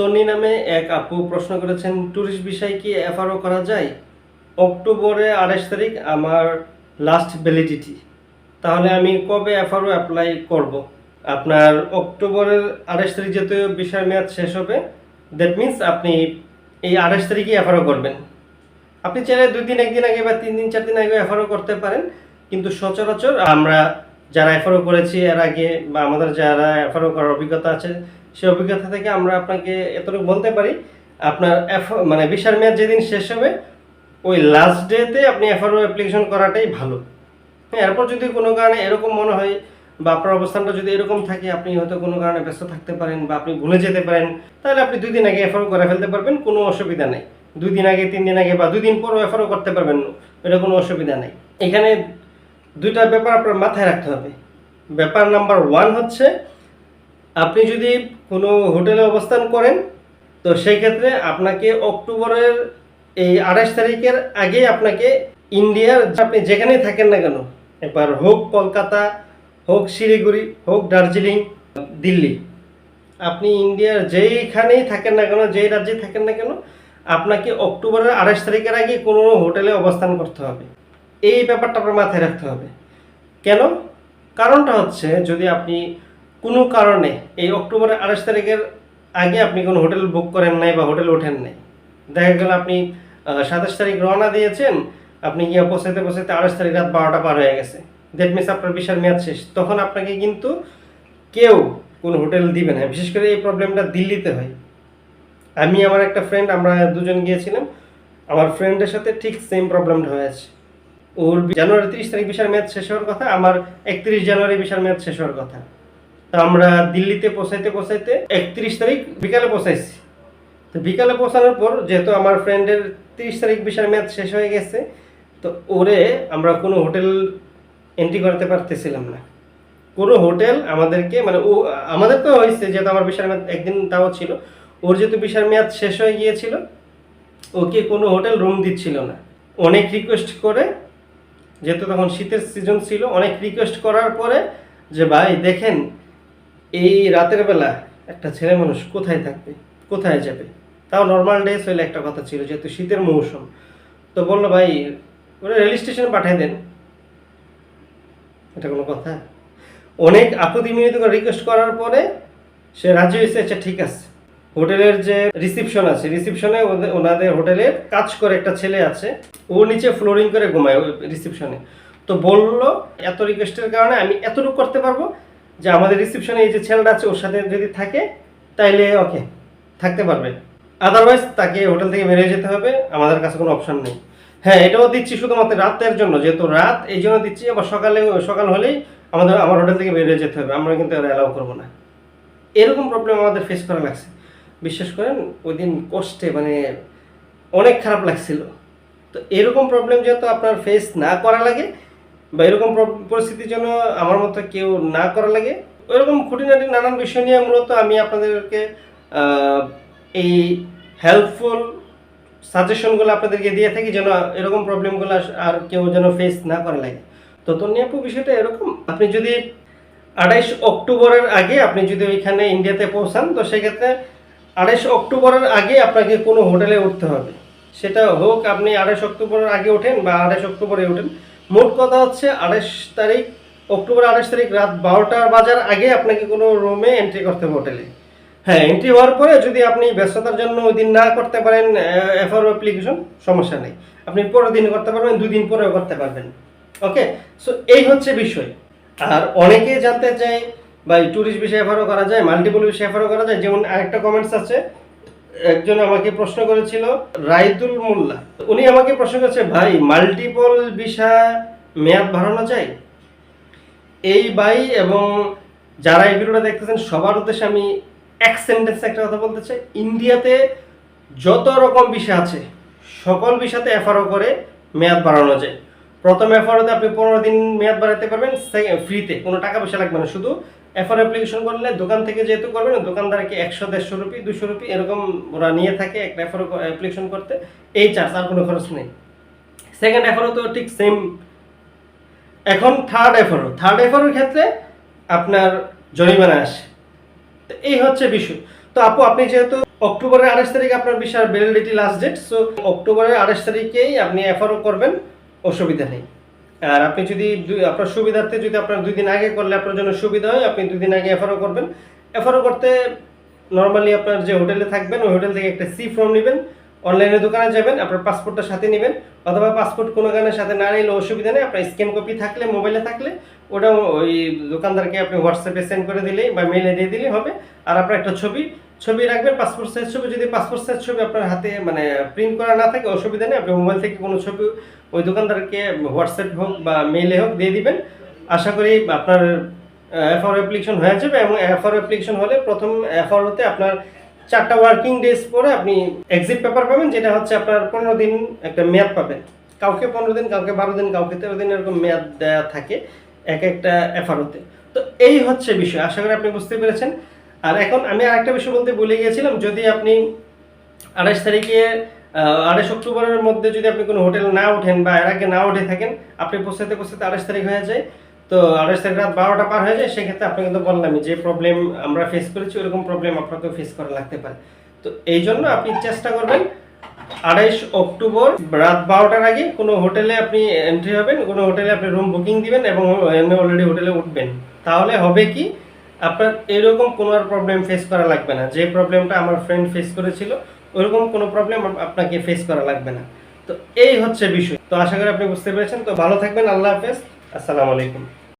তন্নি নামে এক আপু প্রশ্ন করেছেন ট্যুরিস্ট বিষয় কি এফআরও করা যায়? অক্টোবরে আঠাশ তারিখ আমার লাস্ট ভ্যালিডিটি তাহলে আমি কবে এফআরও অ্যাপ্লাই করব? আপনার অক্টোবরের আঠাশ তারিখ যেহেতু বিষয় মেয়াদ শেষ হবে। দ্যাট মিন্স আপনি এই আঠাশ তারিখে এফআরও করবেন। আপনি চাইলে দুই দিন, একদিন আগে বা তিন দিন, চার দিন আগে এফআরও করতে পারেন। কিন্তু সচরাচর আমরা যারা এফআরও করেছি এর আগে বা আমাদের যারা এফআরও করার অভিজ্ঞতা আছে সেই অভিজ্ঞতা থেকে আমরা আপনাকে এতটুকু বলতে পারি, আপনার মানে বিশার মেয়াদ যেদিন শেষ হবে, ওই লাস্ট ডেতে আপনি এফআরও অ্যাপ্লিকেশন করাটাই ভালো। হ্যাঁ এরপর যদি কোনো কারণে এরকম মনে হয় বা আপনার অবস্থানটা যদি এরকম থাকে, আপনি হয়তো কোনো কারণে ব্যস্ত থাকতে পারেন বা আপনি ভুলে যেতে পারেন, তাহলে আপনি দুই দিন আগে এফআরও করে ফেলতে পারবেন, কোনো অসুবিধা নেই। দুই দিন আগে, তিন দিন আগে বা দুই দিন পরও এফআরও করতে পারবেন, এটা কোনো অসুবিধা নেই। এখানে দুইটা ব্যাপার আপনার মাথায় রাখতে হবে। ব্যাপার নাম্বার ওয়ান হচ্ছে আপনি যদি কোনো হোটেলে অবস্থান করেন, তো সেই ক্ষেত্রে আপনাকে অক্টোবরের এই আঠাশ তারিখের আগে আপনাকে ইন্ডিয়ার আপনি যেখানেই থাকেন না কেন এবার হোক কলকাতা, হোক শিলিগুড়ি, হোক দার্জিলিং, দিল্লি, আপনি ইন্ডিয়ার যেইখানেই থাকেন না কেন, যেই রাজ্যে থাকেন না কেন, আপনাকে অক্টোবরের আঠাশ তারিখের আগে কোনো হোটেলে অবস্থান করতে হবে। এই ব্যাপারটা আপনার মাথায় রাখতে হবে। কেন? কারণটা হচ্ছে যদি আপনি কোনো কারণে এই অক্টোবরের আঠাশ তারিখের আগে আপনি কোনো হোটেল বুক করেন নাই বা হোটেল ওঠেন নাই। দেখা গেল আপনি সাতাশ তারিখ রওনা দিয়েছেন, আপনি গিয়ে পৌঁছাতে পৌঁছাতে আঠাশ তারিখ রাত বারোটা পার হয়ে গেছে। দ্যাট মিনস আপনার বিশাল মেয়াদ শেষ। তখন আপনাকে কিন্তু কেউ কোনো হোটেল দিবে না। বিশেষ করে এই প্রবলেমটা দিল্লিতে হয়। আমি, আমার একটা ফ্রেন্ড আমরা দুজন গিয়েছিলাম। আমার ফ্রেন্ডের সাথে ঠিক সেম প্রবলেমটা হয়েছে ওর জানুয়ারি তিরিশ তারিখ বিশাল মেয়াদ শেষ হওয়ার কথা, আমার একত্রিশ জানুয়ারি বিশাল মেয়াদ শেষ হওয়ার কথা। আমরা দিল্লিতে পৌঁছাইতে পৌঁছাইতে একত্রিশ তারিখ বিকালে পৌঁছাইছি। তো বিকালে পৌঁছানোর পর যেহেতু আমার ফ্রেন্ডের তিরিশ তারিখ বিশাল মেয়াদ শেষ হয়ে গেছে, তো ওরে আমরা কোনো হোটেল এন্ট্রি করতে পারতেছিলাম না। কোনো হোটেল আমাদেরকে মানে ও, আমাদের তো হয়েছে যেহেতু আমার বিশাল মেয়াদ একদিন তাও ছিল, ওর যেহেতু বিশাল মেয়াদ শেষ হয়ে গিয়েছিল, ওকে কোনো হোটেল রুম দিচ্ছিল না। অনেক রিকোয়েস্ট করে, যেহেতু তখন শীতের সিজন ছিল, অনেক রিকোয়েস্ট করার পরে যে, ভাই, দেখেন এই রাতের বেলা একটা ছেলে মানুষ কোথায় থাকবে? কোথায় যাবে? তাও নর্মাল ডেজ হইলে একটা কথা ছিল যেহেতু শীতের মৌসুম। তো বলল, ভাই, ওরা রেল স্টেশনে পাঠিয়ে দেন। এটা কোনো কথা? অনেক আপত্তি করে রিকোয়েস্ট করার পরে সে রাজি হয়েছে আচ্ছা ঠিক আছে। হোটেলের যে রিসিপশন আছে রিসিপশনে ওনাদের হোটেলের কাজ করে একটা ছেলে আছে। ও নিচে ফ্লোরিং করে ঘুমায় রিসিপশনে তো বলল, এত রিকোয়েস্টের কারণে আমি এতটুকু করতে পারব? যে আমাদের রিসিপশনে এই যে ছেলেটা আছে, ওর সাথে যদি থাকে, তাইলে ওকে থাকতে পারবে। আদারওয়াইজ তাকে হোটেল থেকে বেরিয়ে যেতে হবে, আমাদের কাছে কোনো অপশন নেই। হ্যাঁ এটাও দিচ্ছি শুধুমাত্র রাতের জন্য, যেহেতু রাত, এই জন্য দিচ্ছি, আবার সকালে, সকাল হলেই আমাদের, আমার হোটেল থেকে বেরিয়ে যেতে হবে, আমরা কিন্তু অ্যালাউ করব না। এরকম প্রবলেম আমাদের ফেস করা লাগছে। বিশ্বাস করেন ওই দিন কষ্টে মানে অনেক খারাপ লাগছিল। তো এরকম প্রবলেম যেহেতু আপনার ফেস না করা লাগে বা এরকম প্র- পরিস্থিতির জন্য আমার মতো কেউ না করা লাগে। ওইরকম খুঁটিনাটি নানান বিষয় নিয়ে মূলত আমি আপনাদেরকে এই হেল্পফুল সাজেশনগুলো আপনাদেরকে দিয়ে থাকি যেন এরকম প্রবলেমগুলো আর কেউ যেন ফেস না করা লাগে। তো তন্নিয়াপু বিষয়টা এরকম, আপনি যদি আড়াইশ অক্টোবরের আগে আপনি যদি ওইখানে ইন্ডিয়াতে পৌঁছান, তো সেক্ষেত্রে আড়াইশ অক্টোবরের আগে আপনাকে কোনো হোটেলে উঠতে হবে। সেটা হোক আপনি আড়াইশ অক্টোবরের আগে ওঠেন বা আড়াইশ অক্টোবরে ওঠেন মোট কথা হচ্ছে আড়াইশ তারিখ, অক্টোবর আড়াইশ তারিখ রাত বারোটার বাজার আগে আপনাকে কোনো রুমে এন্ট্রি করতে হবে হোটেলে হ্যাঁ এন্ট্রি হওয়ার পরে যদি আপনি ব্যস্ততার জন্য ওই দিন না করতে পারেন এফআর অ্যাপ্লিকেশন সমস্যা নেই। আপনি পরের দিন করতে পারবেন, দুই দিন পরেও করতে পারবেন। ওকে সো এই হচ্ছে বিষয়। আর অনেকে জানতে চায় বা ট্যুরিস্ট বিষয়ে এফআরও করা যায় মাল্টিপল বিষয়ে এফআরও করা যায়, যেমন আরেকটা কমেন্টস আছে একজন আমাকে প্রশ্ন করেছিল রাইদুল মোল্লা। উনি আমাকে প্রশ্ন করেছে, ভাই মাল্টিপল ভিসা মেয়াদ বাড়ানো যায় এই ভাই এবং যারা এই ভিডিওটা দেখতেছেন, সবার উদ্দেশ্যে আমি এক সেন্টেন্সে একটা কথা বলতে চাই। ইন্ডিয়াতে যত রকম বিষয় আছে, সকল বিষয়তে এফআরও করে মেয়াদ বাড়ানো যায়। প্রথম এফআরওতে আপনি পনেরো দিন মেয়াদ বাড়াতে পারবেন ফ্রিতে কোনো টাকা পয়সা লাগবে না, শুধু এফআর অ্যাপ্লিকেশন করলে দোকান থেকে যেহেতু করবেন দোকানদারকে একশো, দেড়শো রুপি, দুশো রুপি এরকম ওরা নিয়ে থাকে একটা এফআর অ্যাপ্লিকেশন করতে। এই চার্জ আর কোনো খরচ নেই। সেকেন্ড এফআরও তো ঠিক সেম এখন থার্ড এফআরও থার্ড এফআরওর ক্ষেত্রে আপনার জরিমানা আসে। তো এই হচ্ছে বিষয়। তো আপু, আপনি যেহেতু অক্টোবরের আঠাশ তারিখ আপনার বিশাল ভ্যালিডিটি লাস্ট ডেট সো অক্টোবরের আঠাশ তারিখেই আপনি এফআরও করবেন, অসুবিধা নেই। আর আপনি যদি আপনার সুবিধার্থে যদি আপনার দুই দিন আগে করলে আপনার জন্য সুবিধা হয়, আপনি দুই দিন আগে এফআরও করবেন। এফআরও করতে নর্মালি আপনার যে হোটেলে থাকবেন, ওই হোটেল থেকে একটা সি ফর্ম নেবেন অনলাইনে দোকানে যাবেন, আপনার পাসপোর্টটা সাথে নেবেন, অথবা পাসপোর্ট কোনো গানের সাথে না নিলে অসুবিধা নেই, আপনার স্ক্যান কপি থাকলে মোবাইলে থাকলে ওটা ওই দোকানদারকে আপনি হোয়াটসঅ্যাপে সেন্ড করে দিলেই বা মেলে দিয়ে দিলেই হবে। আর আপনার একটা ছবি ছবি রাখবেন পাসপোর্ট সাইজ ছবি। যদি পাসপোর্ট সাইজ ছবি আপনার হাতে মানে প্রিন্ট করা না থাকে, অসুবিধা নেই। আপনি মোবাইল থেকে কোনো ছবি ওই দোকানদারকে হোয়াটসঅ্যাপ হোক বা মেইলে হোক দিয়ে দিবেন। আশা করি আপনার এফআর অ্যাপ্লিকেশন হয়ে যাবে এবং এফআর অ্যাপ্লিকেশন হলে প্রথম এফআরওতে আপনার চারটা ওয়ার্কিং ডেজ পরে আপনি এক্সিট পেপার পাবেন, যেটা হচ্ছে আপনার পনেরো দিন একটা মেয়াদ পাবেন। কাউকে পনেরো দিন, কাউকে বারো দিন, কাউকে তেরো দিন এরকম মেয়াদ দেওয়া থাকে এক একটা এফআরওতে তো এই হচ্ছে বিষয়। আশা করি আপনি বুঝতে পেরেছেন। আর এখন আমি আরেকটা বিষয় বলতে ভুলে গিয়েছিলাম, যদি আপনি আঠাশ তারিখে আঠাশ অক্টোবরের মধ্যে যদি আপনি কোনো হোটেল না ওঠেন বা এর আগে না উঠে থাকেন, আপনি পৌঁছাতে পৌঁছাতে আঠাশ তারিখ হয়ে যায়। তো আঠাশ তারিখ রাত বারোটা পার হয়ে যায়, সেক্ষেত্রে আপনাকে তো বললামই যে প্রবলেম আমরা ফেস করেছি ওরকম প্রবলেম আপনাকেও ফেস করা লাগতে পারে। তো এই জন্য আপনি চেষ্টা করবেন আড়াইশ অক্টোবর রাত বারোটার আগে কোনো হোটেলে আপনি এন্ট্রি হবেন, কোনো হোটেলে আপনি রুম বুকিং দিবেন এবং অলরেডি হোটেলে উঠবেন। তাহলে হবে কি আপনার এরকম কোনো আর প্রবলেম ফেস করা লাগবে না। যে প্রবলেমটা আমার ফ্রেন্ড ফেস করেছিল, ওরকম কোনো প্রবলেম আপনাকে ফেস করা লাগবে না। তো এই হচ্ছে বিষয়। তো আশা করি আপনি বুঝতে পেরেছেন। তো ভালো থাকবেন। আল্লাহ হাফেজ। আসসালামু আলাইকুম।